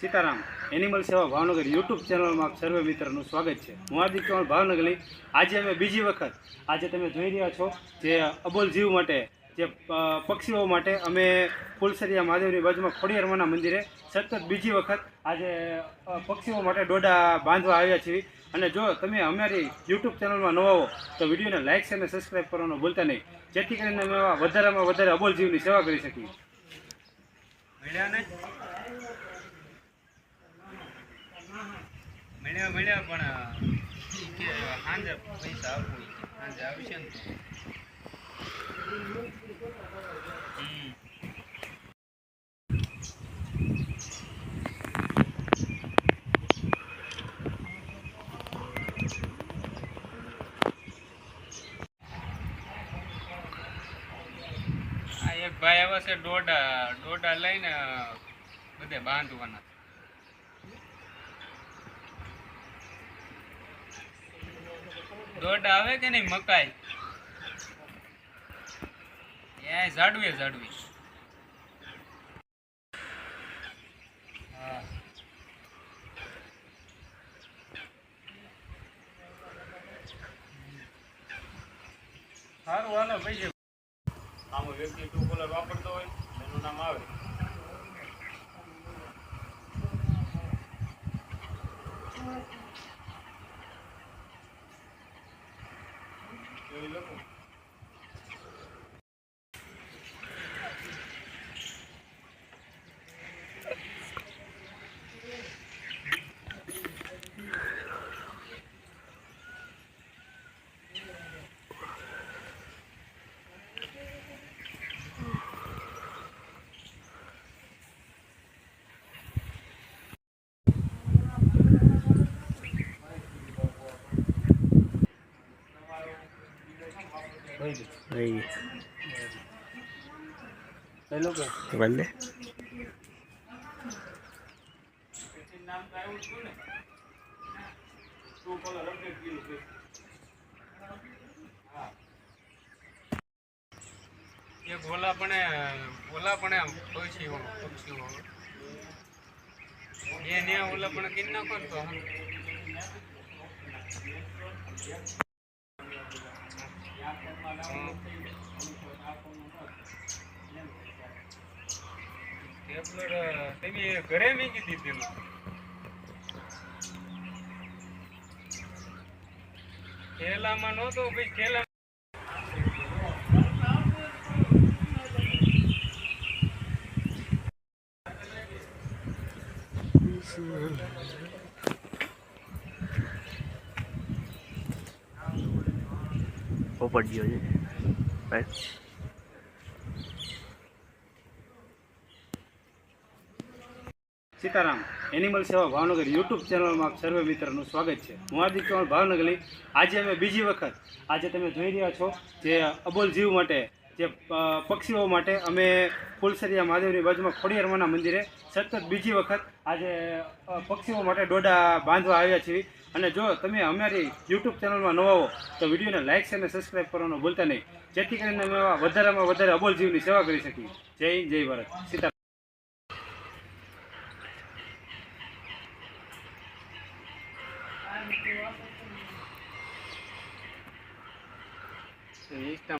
Sitaram animal સેવા Bhavnagar YouTube ચેનલમાં સર્વે મિત્રનું સ્વાગત છે. હું હાર્દિક ચૌહાણ ભાવનગરની. આજે અમે બીજી વખત, આજે તમે જોઈ રહ્યા છો જે અબોલ જીવ માટે, જે પક્ષીઓ માટે અમે ફુલસરિયા મહાદેવની બાજુમાં ખોડિયારમાના મંદિરે સતત બીજી વખત આજે પક્ષીઓ માટે ડોડા બાંધવા આવ્યા છીએ. અને જો તમે અમારી યુટ્યુબ ચેનલમાં નવા હો, તો વિડીયોને લાઇક અને સબસ્ક્રાઈબ કરવાનું ભૂલતા નહીં. જેથી કરીને અમે વધારેમાં વધારે અબોલ જીવની સેવા કરી શકીએ. મળ્યા, પણ સાંજે પૈસા આપવું સાંજે આવશે ને ભાઈ આવે છે દોઢા દોઢા લઈને બધે બાંધવાના. દોડા આવે કે નહીં? મકાઈ. એ ઝાડવી ઝાડવી સારું હાલો ભાઈ આમાં વ્યક્તિ ટુ કોલર વાપરતો હોય, એનું નામ આવે. જોઈ લો. લઈ લો કે ભલે નામ તો આવ્યું જ હતું ને ટુ વ્હીલર અપડેટ કર્યું છે હા એક ઓલા પણ ઓલા પણ પક્ષી પક્ષીઓ એ ને ઓલા પણ કિન કરતો તો ટેબ્લેટ તમે ઘરે મૂકી દીધેલું થેલામાં નહોતો ભાઈ થેલા પોપટ ગયો છે. રાઈટ સીતારામ એનિમલ સેવા ભાવનગર યુટ્યુબ ચેનલમાં સર્વે મિત્રનું સ્વાગત છે. હું હાર્દિક ચૌહાણ ભાવનગરની. આજે અમે બીજી વખત આજે તમે જોઈ રહ્યા છો જે અબોલ જીવ માટે, જે પક્ષીઓ માટે અમે ફૂલસરિયા મહાદેવની બાજુમાં ખોડિયારમાના મંદિરે સતત બીજી વખત આજે પક્ષીઓ માટે ડોડા બાંધવા આવ્યા છીએ. અને જો તમે અમારી યુટ્યુબ ચેનલમાં નવા હો, તો વિડીયોને લાઇક અને સબસ્ક્રાઈબ કરવાનું ભૂલતા નહીં. જેથી કરીને અમે વધારેમાં વધારે અબોલ જીવની સેવા કરી શકીએ. જય જય ભારત. સીતારામ. Sí, está